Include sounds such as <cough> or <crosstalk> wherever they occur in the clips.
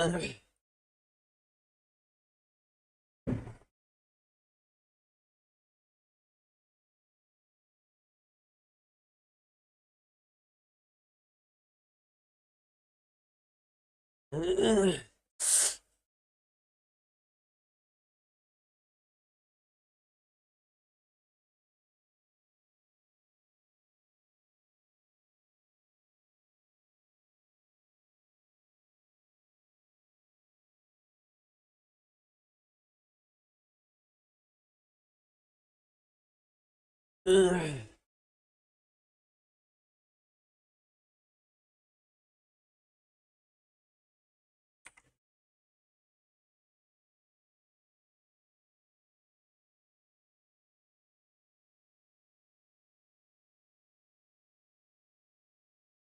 <clears throat> Ugh. Ugh.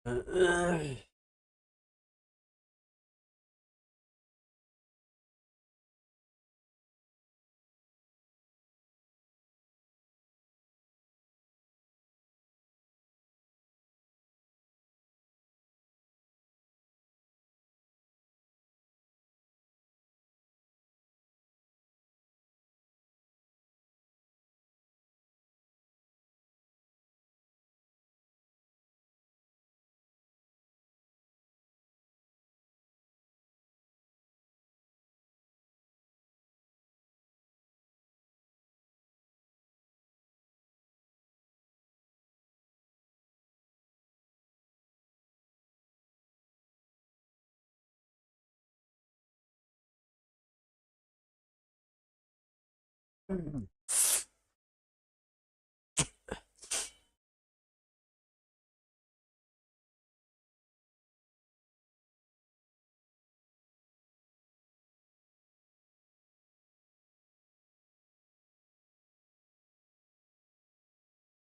Ugh.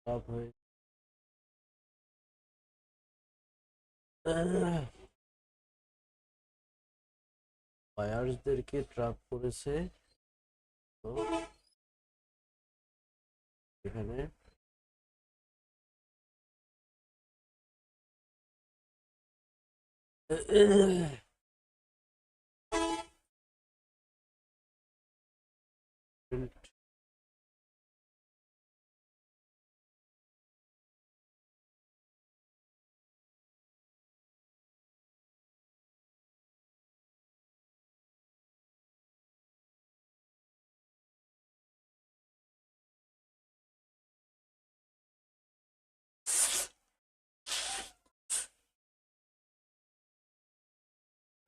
খারাপ হয়ে বায়ার্সদেরকে trap করেছে তো এখানে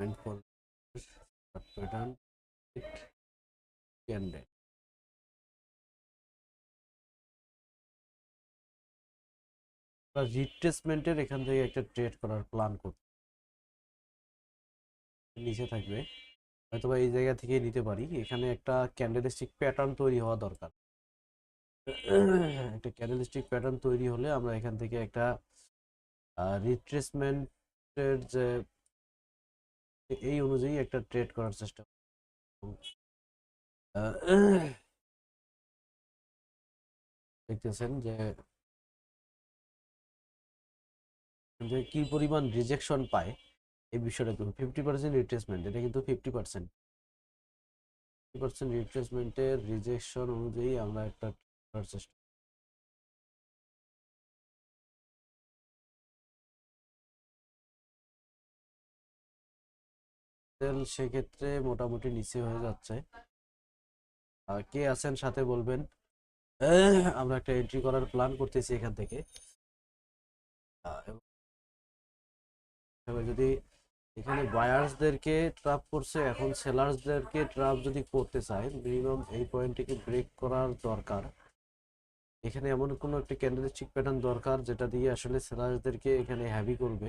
and for pattern it candidate রিট্রেসমেন্টের এখান থেকে একটা ট্রেড করার প্ল্যান করতে নিচে থাকবে। হয়তোবা এই জায়গা থেকে নিতে পারি। এখানে একটা ক্যান্ডেলিস্টিক প্যাটার্ন তৈরি হওয়া দরকার। একটা ক্যান্ডেলিস্টিক প্যাটার্ন তৈরি হলে আমরা এখান থেকে একটা রিট্রেসমেন্টের যে এই অনুযায়ী একটা ট্রেড করার চেষ্টা। দেখতেছেন যে যে কি পরিমাণ রিজেকশন পায় এই বিষয়টা কিন্তু ফিফটি পার্সেন্ট রিট্রেসমেন্ট এটা কিন্তু ফিফটি পার্সেন্ট ফিফটি পার্সেন্ট রিট্রেসমেন্টের রিজেকশন অনুযায়ী আমরা একটা করার চেষ্টা তেল সেক্ষেত্রে মোটামুটি নিচে হয়ে যাচ্ছে। কে আছেন সাথে বলবেন? আমরা একটা এন্ট্রি করার প্ল্যান করতেছি এখান থেকে। যদি এখানে বায়ার্সদেরকে ট্রাপ করছে, এখন সেলার্সদেরকে ট্রাপ যদি করতে চায় মিনিমাম এই পয়েন্টটিকে ব্রেক করার দরকার। এখানে এমন কোনো একটা ক্যান্ডেলিস্টিক প্যাটার্ন দরকার, যেটা দিয়ে আসলে সেলার্সদেরকে এখানে হ্যাভি করবে।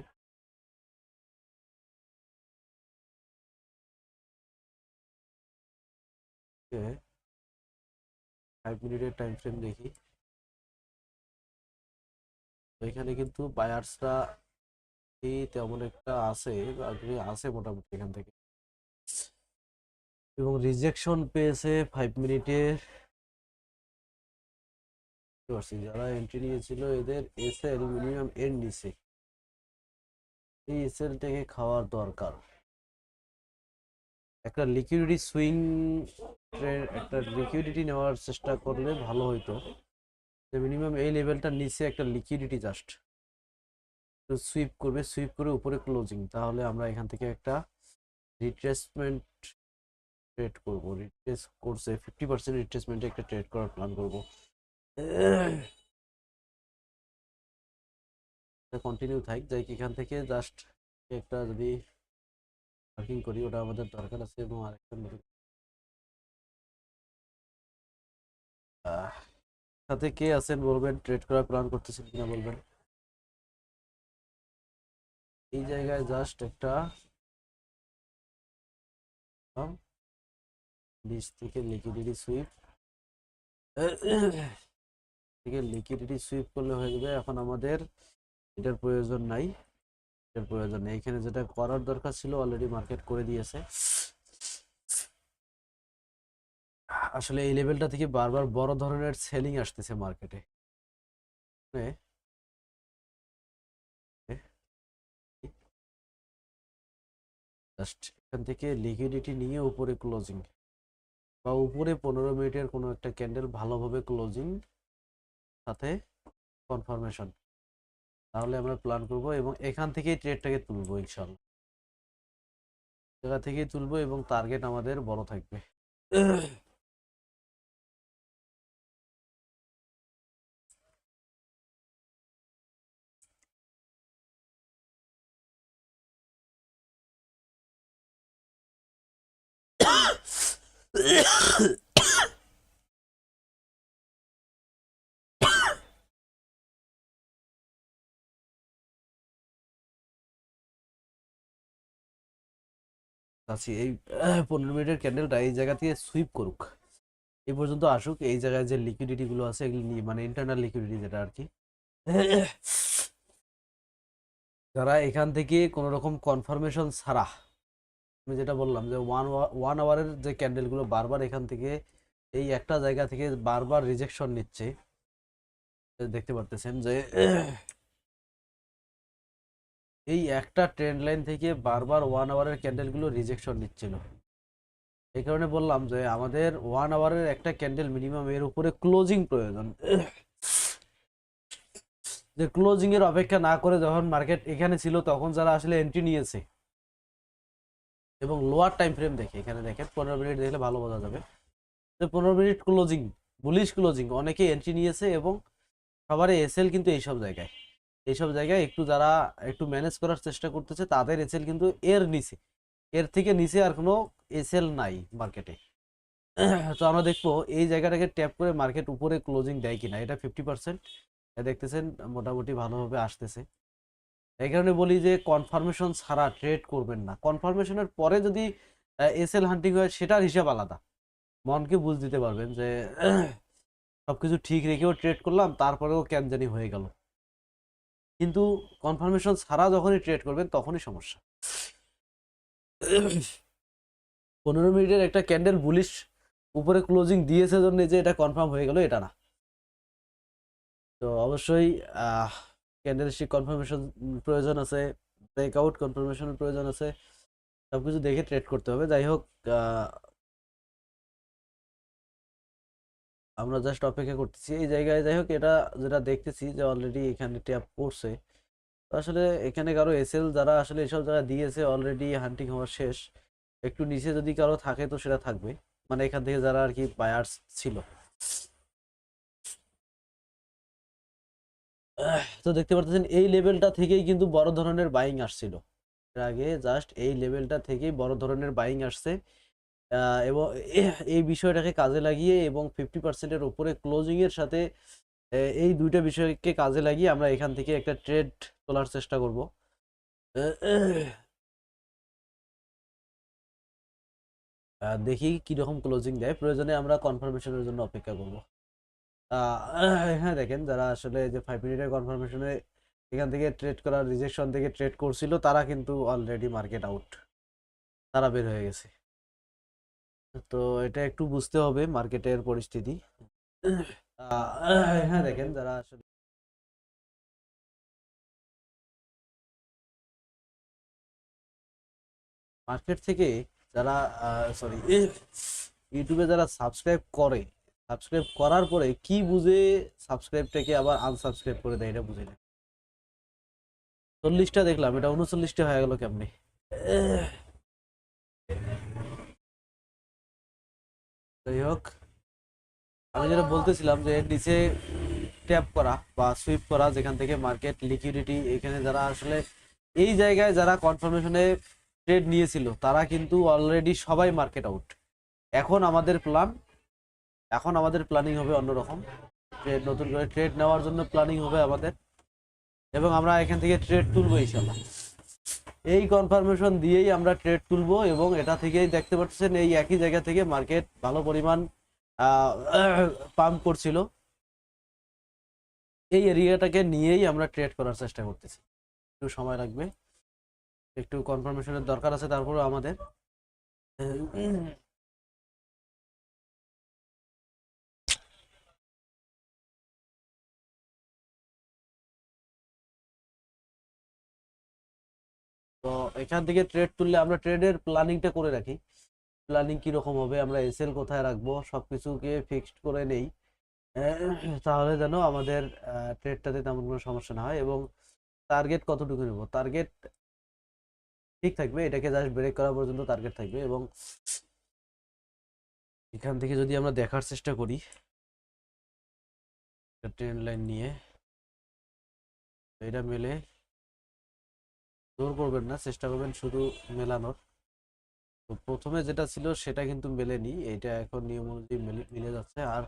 ফাইভ মিনিটের টাইম ফ্রেম দেখি এখানে কিন্তু বায়ার্সরা তেমন একটা আছে আছে মোটামুটি এখান থেকে। এবং রিজেকশন পেয়েছে ফাইভ মিনিটের যারা এন্ট্রি নিয়েছিল এদের এসএল মিনিমাম এর নিচে। এই এসএলটাকে খাওয়ার দরকার। একটা লিকুইডিটি সুইং একটা লিকুইডিটি নেওয়ার চেষ্টা করলে ভালো হইতো। যে মিনিমাম এই লেভেলটার নিচে একটা লিকুইডিটি জাস্ট তো সুইপ করবে সুইপ করে উপরে ক্লোজিং তাহলে আমরা এখান থেকে একটা রিট্রেসমেন্ট ট্রেড করব। রিট্রেস করছে ফিফটি পার্সেন্ট রিট্রেসমেন্টে একটা ট্রেড করার প্ল্যান করব। কন্টিনিউ থাক, যাই এখান থেকে জাস্ট একটা যদি পার্কিং করি, ওটা আমাদের দরকার আছে এবং আরেকটা নতুন সাথে কে আছেন বলবেন? ট্রেড করার প্ল্যান করতেছেন কিনা বলবেন? এই জায়গায় জাস্ট একটা বিশ থেকে লিকুইডিটি সুইপ থেকে লিকুইডিটি সুইপ করলে হয়ে যাবে। এখন আমাদের এটার প্রয়োজন নাই। এটার প্রয়োজন নেই। এখানে যেটা করার দরকার ছিল অলরেডি মার্কেট করে দিয়েছে। আসলে এই লেভেলটা থেকে বারবার বড় ধরনের সেলিং আসতেছে মার্কেটে এখান থেকে লিকুইডিটি নিয়ে উপরে ক্লোজিং বা উপরে পনেরো মিনিটের কোনো একটা ক্যান্ডেল ভালোভাবে ক্লোজিং সাথে কনফার্মেশন তাহলে আমরা প্ল্যান করব এবং এখান থেকেই ট্রেডটাকে তুলবো ইনশাল্লাহ জায়গা থেকেই তুলবো এবং টার্গেট আমাদের বড় থাকবে। আছি। এই পনেরো মিনিটের ক্যান্ডেলটা এই জায়গা থেকে সুইপ করুক। এই পর্যন্ত আসুক, এই জায়গায় যে লিকুইডিটিগুলো আছে, এগুলো নিয়ে মানে ইন্টারনাল লিকুইডিটি যেটা আর কি যারা এখান থেকে কোনো রকম কনফার্মেশন ছাড়া, আমি যেটা বললাম যে ওয়ান ওয়ান আওয়ারের যে ক্যান্ডেলগুলো বারবার এখান থেকে, এই একটা জায়গা থেকে বারবার রিজেকশন নিচ্ছে দেখতে পারতেছেন যে এই একটা ট্রেন্ড লাইন থেকে বারবার ওয়ান আওয়ারের ক্যান্ডেলগুলো রিজেকশন নিচ্ছিল। এই কারণে বললাম যে আমাদের ওয়ান আওয়ারের একটা ক্যান্ডেল মিনিমাম এর উপরে ক্লোজিং প্রয়োজন। যে ক্লোজিং এর অপেক্ষা না করে যখন মার্কেট এখানে ছিল তখন যারা আসলে এন্ট্রি নিয়েছে এবং লোয়ার টাইম ফ্রেম দেখে, এখানে দেখেন পনেরো মিনিট দেখলে ভালো বোঝা যাবে। যে পনেরো মিনিট ক্লোজিং বুলিশ ক্লোজিং অনেকে এন্ট্রি নিয়েছে এবং সবারই এসএল কিন্তু এইসব জায়গায়। এইসব জায়গায় একটু যারা একটু ম্যানেজ করার চেষ্টা করতেছে, তাদের এসএল কিন্তু এর নিচে। এর থেকে নিচে আর কোনো এসএল নাই মার্কেটে <clears throat> তো আমরা দেখব, এই জায়গাটাকে ট্যাপ করে মার্কেট উপরে ক্লোজিং দেয় কিনা। এটা ফিফটি পার্সেন্ট দেখতেছেন, মোটামুটি ভালোভাবে আসতেছে। এই কারণে বলি যে কনফার্মেশন ছাড়া ট্রেড করবেন না। কনফার্মেশনের পরে যদি এসএল হান্টিং হয়, সেটার হিসাব আলাদা। মনকে বুঝ দিতে পারবেন যে, <clears throat> সবকিছু ঠিক রেখেও ট্রেড করলাম, তারপরেও কেন জানি হয়ে গেল। কিন্তু কনফার্মেশন ছাড়া যখনই ট্রেড করবেন, তখনই সমস্যা। পনেরো মিনিটের একটা ক্যান্ডেল বুলিশ উপরে ক্লোজিং দিয়েছে জন্য যে এটা কনফার্ম হয়ে গেল, এটা না। তো অবশ্যই ক্যান্ডেলস্টিক কনফার্মেশন প্রয়োজন আছে ব্রেকআউট কনফার্মেশনের প্রয়োজন আছে, সবকিছু দেখে ট্রেড করতে হবে। যাই হোক আমরা জাস্ট অপেক্ষা করতেছি। এই জায়গায় যাই হোক, এটা যেটা দেখতেছি যে অলরেডি এখানে ট্যাপ করছে। তো আসলে এখানে কারও এসএল যারা আসলে এসব জায়গা দিয়েছে অলরেডি হান্টিং হওয়া শেষ। একটু নিচে যদি কারও থাকে তো সেটা থাকবে। মানে এখান থেকে যারা আর কি বায়ার্স ছিল। তো দেখতে পাচ্ছেন এই লেভেলটা থেকেই কিন্তু বড় ধরনের বাইং আসছিল। এর আগে জাস্ট এই লেভেলটা থেকেই বড় ধরনের বাইং আসছে। এবং এই বিষয়টাকে কাজে লাগিয়ে এবং ফিফটি পার্সেন্টের উপরে ক্লোজিংয়ের সাথে এই দুইটা বিষয়কে কাজে লাগিয়ে আমরা এখান থেকে একটা ট্রেড তোলার চেষ্টা করব। দেখি কীরকম ক্লোজিং দেয়। প্রয়োজনে আমরা কনফার্মেশনের জন্য অপেক্ষা করব। হ্যাঁ দেখেন, যারা আসলে যে ফাইভ মিনিটের কনফার্মেশনে এখান থেকে ট্রেড করার রিজেকশন থেকে ট্রেড করছিল, তারা কিন্তু অলরেডি মার্কেট আউট তারা বের হয়ে গেছে। তো এটা একটু বুঝতে হবে মার্কেটের পরিস্থিতি। হ্যাঁ দেখেন যারা আসলে মার্কেট থেকে যারা সরি ইউটিউবে যারা সাবস্ক্রাইব করে সাবস্ক্রাইব করার পরে কি বুঝে সাবস্ক্রাইবটাকে আবার আনসাবস্ক্রাইব করে দেয় এটা বুঝি না চল্লিশটা দেখলাম, এটা উনচল্লিশটা হয়ে গেল কেমনি? যাই হোক, আমি যেটা বলতেছিলাম যে এর নিচে ট্যাপ করা বা সুইপ করা, যেখান থেকে মার্কেট লিকুইডিটি এখানে যারা আসলে এই জায়গায় যারা কনফার্মেশনে ট্রেড নিয়েছিল, তারা কিন্তু অলরেডি সবাই মার্কেট আউট এখন আমাদের প্ল্যান এখন আমাদের প্ল্যানিং হবে অন্যরকম। ট্রেড নতুন করে ট্রেড নেওয়ার জন্য প্ল্যানিং হবে আমাদের। এবং আমরা এখান থেকে ট্রেড তুলবো ইনশাল্লাহ। এই কনফার্মেশন দিয়েই আমরা ট্রেড তুলবো এবং এটা থেকেই দেখতে পাচ্ছেন এই একই জায়গা থেকে মার্কেট ভালো পরিমাণ পাম্প করছিল। এই এরিয়াটাকে নিয়েই আমরা ট্রেড করার চেষ্টা করতেছি। একটু সময় লাগবে। একটু কনফার্মেশনের দরকার আছে তারপরে আমাদের। তো এখান থেকে ট্রেড তুললে আমরা ট্রেডের প্ল্যানিংটা করে রাখি। প্ল্যানিং কীরকম হবে, আমরা এসএল কোথায় রাখব, সবকিছুকে ফিক্সড করে নেই। তাহলে যেন আমাদের ট্রেডটাতে তেমন কোনো সমস্যা না হয় এবং টার্গেট কতটুকু নেব? টার্গেট ঠিক থাকবে, এটাকে জাস্ট ব্রেক করা পর্যন্ত টার্গেট থাকবে এবং এখান থেকে যদি আমরা দেখার চেষ্টা করি ট্রেন লাইন নিয়ে এটা মেলে জোর করবেন না, চেষ্টা করবেন শুধু মেলানোর। তো প্রথমে যেটা ছিল সেটা কিন্তু মেলেনি, এটা এখন নিয়ম অনুযায়ী মিলে যাচ্ছে। আর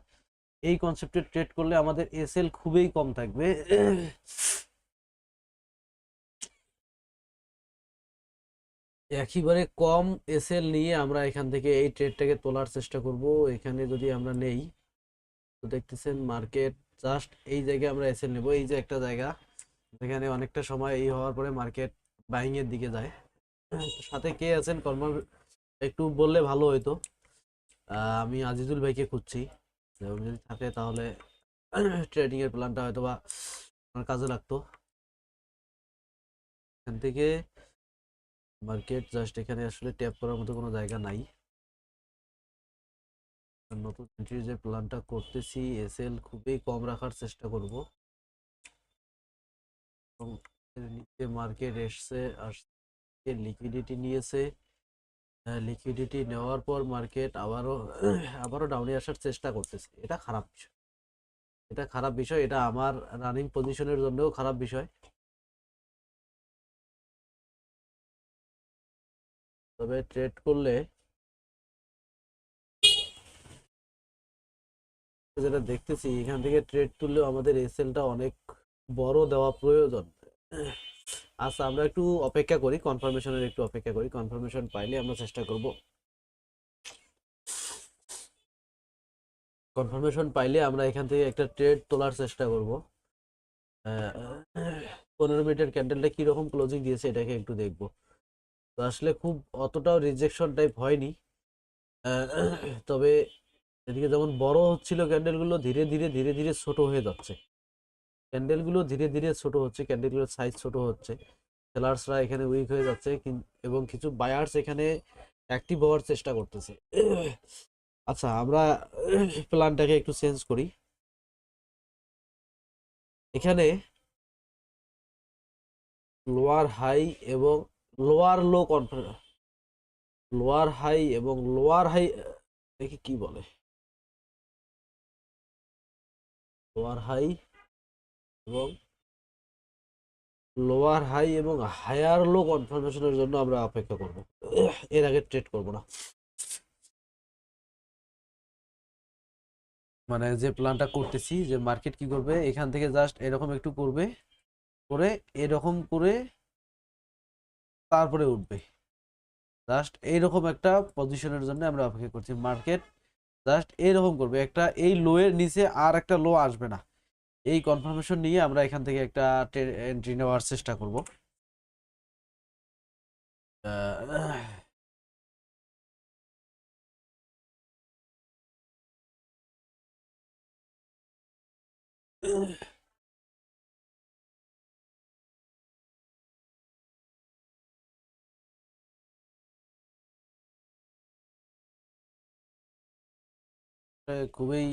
এই কনসেপ্টে ট্রেড করলে আমাদের এসএল খুবই কম থাকবে। একেবারে কম এসএল নিয়ে আমরা এখান থেকে এই ট্রেডটাকে তোলার চেষ্টা করব। এখানে যদি আমরা নেই, তো দেখতেছেন মার্কেট জাস্ট এই জায়গায় আমরা এসএল নেব। এই যে একটা জায়গা, যেখানে অনেকটা সময় এই হওয়ার পরে মার্কেট বাইং এর দিকে যায়। সাথে কে আছেন? কর্ম একটু বললে ভালো হইতো। আমি আজিজুল ভাইকে খুঁজছি। যদি থাকে তাহলে ট্রেডিং এর প্ল্যানটা হয়তো বা আমার কাজে লাগতো। এখান থেকে মার্কেট জাস্ট এখানে আসলে ট্যাপ করার মতো কোনো জায়গা নাই। নতুন এন্ট্রি যে প্ল্যানটা করতেছি এসএল খুবই কম রাখার চেষ্টা করব। এবং নিচে মার্কেট এসছে আসছে লিকুইডিটি নিয়েছে। লিকুইডিটি নেওয়ার পর মার্কেট আবারও <clears throat> আবারও ডাউনে আসার চেষ্টা করতেছে। এটা খারাপ বিষয়। এটা খারাপ বিষয়। এটা আমার রানিং পজিশনের জন্যও খারাপ বিষয়। তবে ট্রেড করলে যেটা দেখতেছি, এখান থেকে ট্রেড তুললেও আমাদের এসএলটা অনেক বড় দেওয়া প্রয়োজন। আচ্ছা আমরা একটু অপেক্ষা করি কনফার্মেশনের একটু অপেক্ষা করি কনফার্মেশন পাইলে আমরা চেষ্টা করব। কনফার্মেশন পাইলে আমরা এখান থেকে একটা ট্রেড তোলার চেষ্টা করব। পনেরো মিনিটের ক্যান্ডেলটা কীরকম ক্লোজিং দিয়েছে এটাকে একটু দেখব। তো আসলে খুব অতটাও রিজেকশন টাইপ হয়নি। তবে এদিকে যেমন বড় হচ্ছিল ক্যান্ডেলগুলো ধীরে ধীরে ধীরে ধীরে ছোট হয়ে যাচ্ছে। ক্যান্ডেলগুলো ধীরে ধীরে ছোট হচ্ছে, ক্যান্ডেলগুলোর সাইজ ছোট হচ্ছে। সেলার্সরা এখানে উইক হয়ে যাচ্ছে এবং কিছু বায়ার্স এখানে অ্যাক্টিভ হওয়ার চেষ্টা করতেছে। আচ্ছা আমরা প্ল্যানটাকে একটু চেঞ্জ করি। এখানে লোয়ার হাই এবং lower low conference lower high এবং লোয়ার হাই দেখি কি বলে? লোয়ার হাই এবং লোয়ার হাই এবং হায়ার লো কনফার্মেশনের জন্য আমরা অপেক্ষা করব। এর আগে ট্রেড করব না। মানে যে প্ল্যানটা করতেছি, যে মার্কেট কি করবে, এখান থেকে জাস্ট এরকম একটু করবে, করে এরকম করে তারপরে উঠবে। জাস্ট এইরকম একটা পজিশনের জন্য আমরা অপেক্ষা করছি। মার্কেট জাস্ট এইরকম করবে। একটা এই লোয়ের নিচে আর একটা লো আসবে না। এই কনফার্মেশন নিয়ে আমরা এখান থেকে একটা এন্ট্রি নেওয়ার চেষ্টা করব। খুবই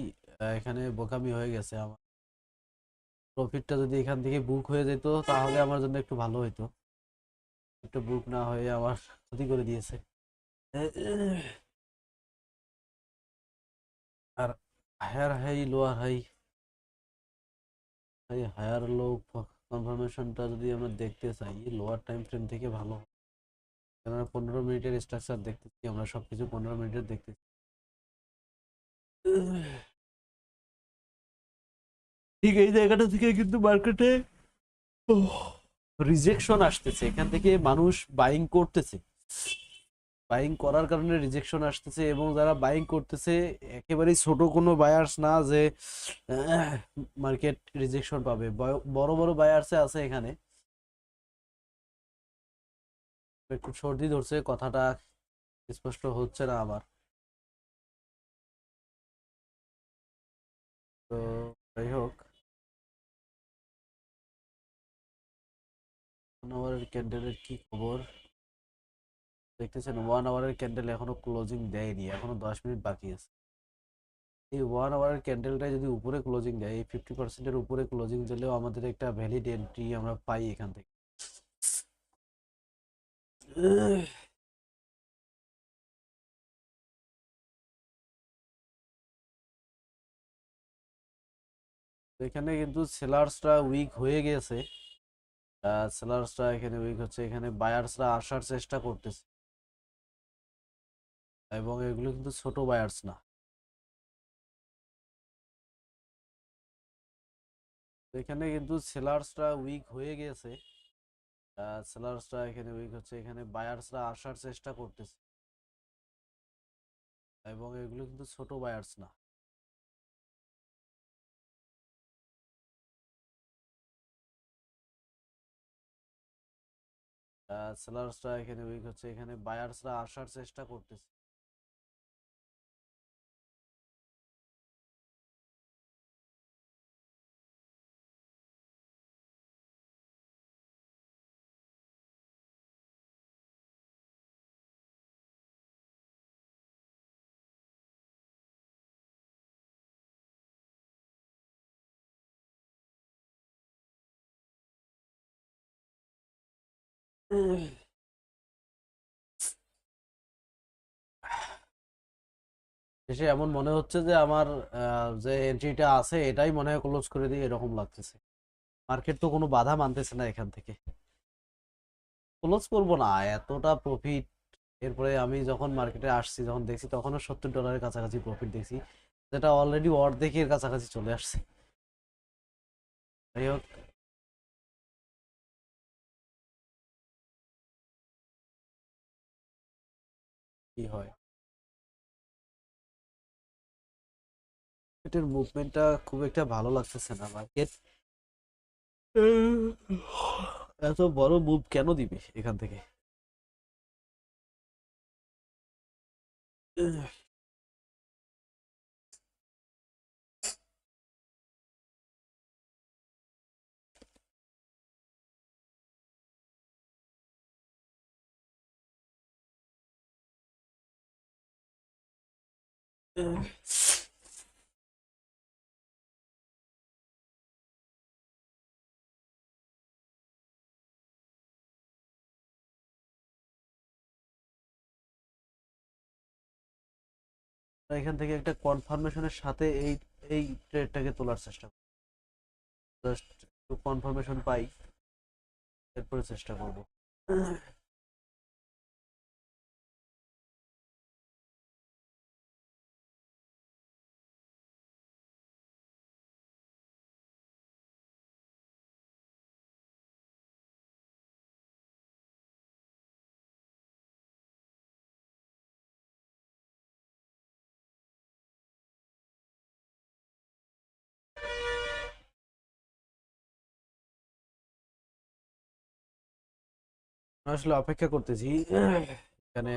এখানে বোকামি হয়ে গেছে আমার। প্রফিটটা যদি এখান থেকে বুক হয়ে যেত, তাহলে আমার জন্য একটু ভালো হতো একটু বুক না হয়ে আমার ক্ষতি করে দিয়েছে। আর higher high lower high high higher low কনফার্মেশনটা যদি আমরা দেখতে চাই লোয়ার টাইম ফ্রেম থেকে ভালো। কেননা পনেরো মিনিটের স্ট্রাকচার দেখতেছি আমরা, সবকিছু পনেরো মিনিটের দেখতেছি। ঠিক এই জায়গাটা থেকে কিন্তু মার্কেটে রিজেকশন আসতেছে। এখান থেকে মানুষ বাইং করতেছে। বাইং করার কারণে রিজেকশন আসতেছে এবং যারা বাইং করতেছে, একেবারেই ছোট কোনো বায়ার্স না যে মার্কেট রিজেকশন পাবে। বড় বড় বায়ার্সে আছে এখানে। একটু সর্দি ধরছে, কথাটা স্পষ্ট হচ্ছে না আবার। তো, যাই হোক। আওয়ারের ক্যান্ডেলের কি খবর? দেখতেছেন ওয়ান আওয়ারের ক্যান্ডেল এখনও ক্লোজিং দেয়নি, এখনও দশ মিনিট বাকি আছে। এই ওয়ান আওয়ারের ক্যান্ডেলটা যদি উপরে ক্লোজিং দেয়, এই ফিফটি পার্সেন্টের উপরে ক্লোজিং দিলেও আমাদের একটা ভ্যালিড এন্ট্রি আমরা পাই এখান থেকে। এখানে কিন্তু সেলার্সরা উইক হয়ে গেছে। সেলার্সরা এখানে উইক হচ্ছে। এখানে বায়ার্সরা আসার চেষ্টা করতেছে। এবং এগুলো কিন্তু ছোট বায়ার্স না। এখানে কিন্তু সেলার্সরা উইক হয়ে গেছে। সেলার্সরা এখানে উইক হচ্ছে। এখানে বায়ার্সরা আসার চেষ্টা করতেছে। এবং এগুলো কিন্তু ছোট বায়ার্স না। সেলার্সরা এখানে উইক হচ্ছে এখানে বায়ার্সরা আসার চেষ্টা করতেছে। শেষে এমন মনে হচ্ছে যে আমার যে এন্ট্রিটা আছে, এটাই মনে হয় ক্লোজ করে দিই এরকম লাগতেছে। মার্কেট তো কোনো বাধা মানতেছে না এখান থেকে। ক্লোজ করব না, এতটা প্রফিট এরপরে আমি যখন মার্কেটে আসছি, যখন দেখছি তখনও সত্তর ডলারের কাছাকাছি প্রফিট দেখছি। যেটা অলরেডি অর্ধেকের কাছাকাছি চলে আসছে। যাই হোক কি হয়? এটার মুভমেন্টটা খুব একটা ভালো লাগতেছে না, মার্কেট। এত বড় মুভ কেন দিবে এখান থেকে? এখান থেকে একটা কনফার্মেশনের সাথে এই এই ট্রেডটাকে তোলার চেষ্টা করব। জাস্ট একটু কনফার্মেশন পাই, এরপরে চেষ্টা করব। আসলে অপেক্ষা করতেছি। এখানে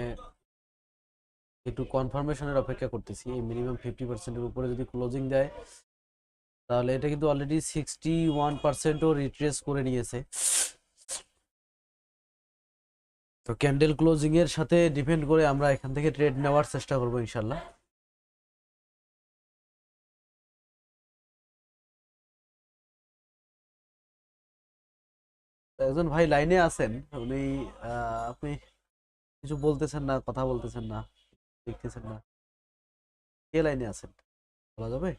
একটু কনফার্মেশনের অপেক্ষা করতেছি। মিনিমাম ফিফটি পার্সেন্টের উপরে যদি ক্লোজিং দেয়, তাহলে এটা কিন্তু অলরেডি সিক্সটি ওয়ান পার্সেন্টও রিট্রেস করে নিয়েছে। তো ক্যান্ডেল ক্লোজিং এর সাথে ডিপেন্ড করে আমরা এখান থেকে ট্রেড নেওয়ার চেষ্টা করব ইনশাল্লাহ একজন ভাই লাইনে আছেন, উনি আপনি কিছু বলতেছেন না, কথা বলতেছেন না, দেখতেছেন না। কে লাইনে আছেন? বলা যাবে?